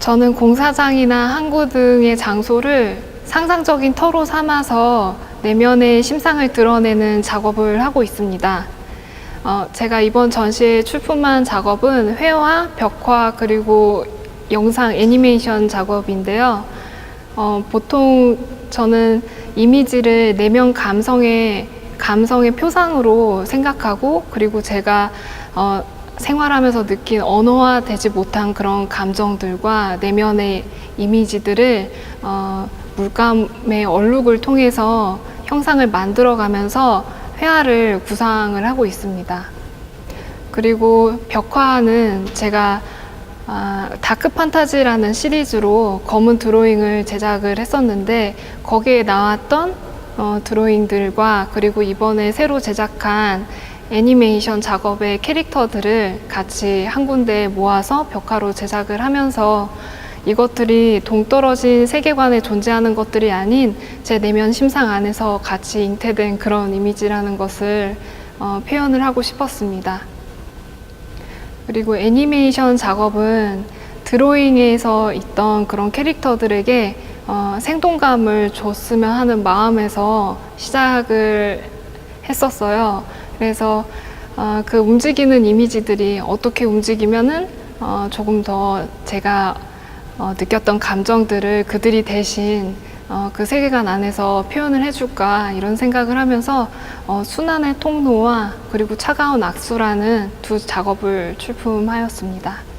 저는 공사장이나 항구 등의 장소를 상상적인 터로 삼아서 내면의 심상을 드러내는 작업을 하고 있습니다. 어, 제가 이번 전시에 출품한 작업은 회화, 벽화, 그리고 영상 애니메이션 작업인데요. 어, 보통 저는 이미지를 내면 감성의 감성의 표상으로 생각하고 그리고 제가 어, 생활하면서 느낀 언어화되지 못한 그런 감정들과 내면의 이미지들을 어, 물감의 얼룩을 통해서 형상을 만들어가면서 회화를 구상을 하고 있습니다. 그리고 벽화는 제가 아, 다크 판타지라는 시리즈로 검은 드로잉을 제작을 했었는데 거기에 나왔던 어, 드로잉들과 그리고 이번에 새로 제작한 애니메이션 작업의 캐릭터들을 같이 한 군데 모아서 벽화로 제작을 하면서 이것들이 동떨어진 세계관에 존재하는 것들이 아닌 제 내면 심상 안에서 같이 잉태된 그런 이미지라는 것을 어, 표현을 하고 싶었습니다. 그리고 애니메이션 작업은 드로잉에서 있던 그런 캐릭터들에게 어, 생동감을 줬으면 하는 마음에서 시작을 했었어요. 그래서 어, 그 움직이는 이미지들이 어떻게 움직이면은 어, 조금 더 제가 어, 느꼈던 감정들을 그들이 대신 어, 그 세계관 안에서 표현을 해줄까 이런 생각을 하면서 어, 순환의 통로와 그리고 차가운 악수라는 두 작업을 출품하였습니다.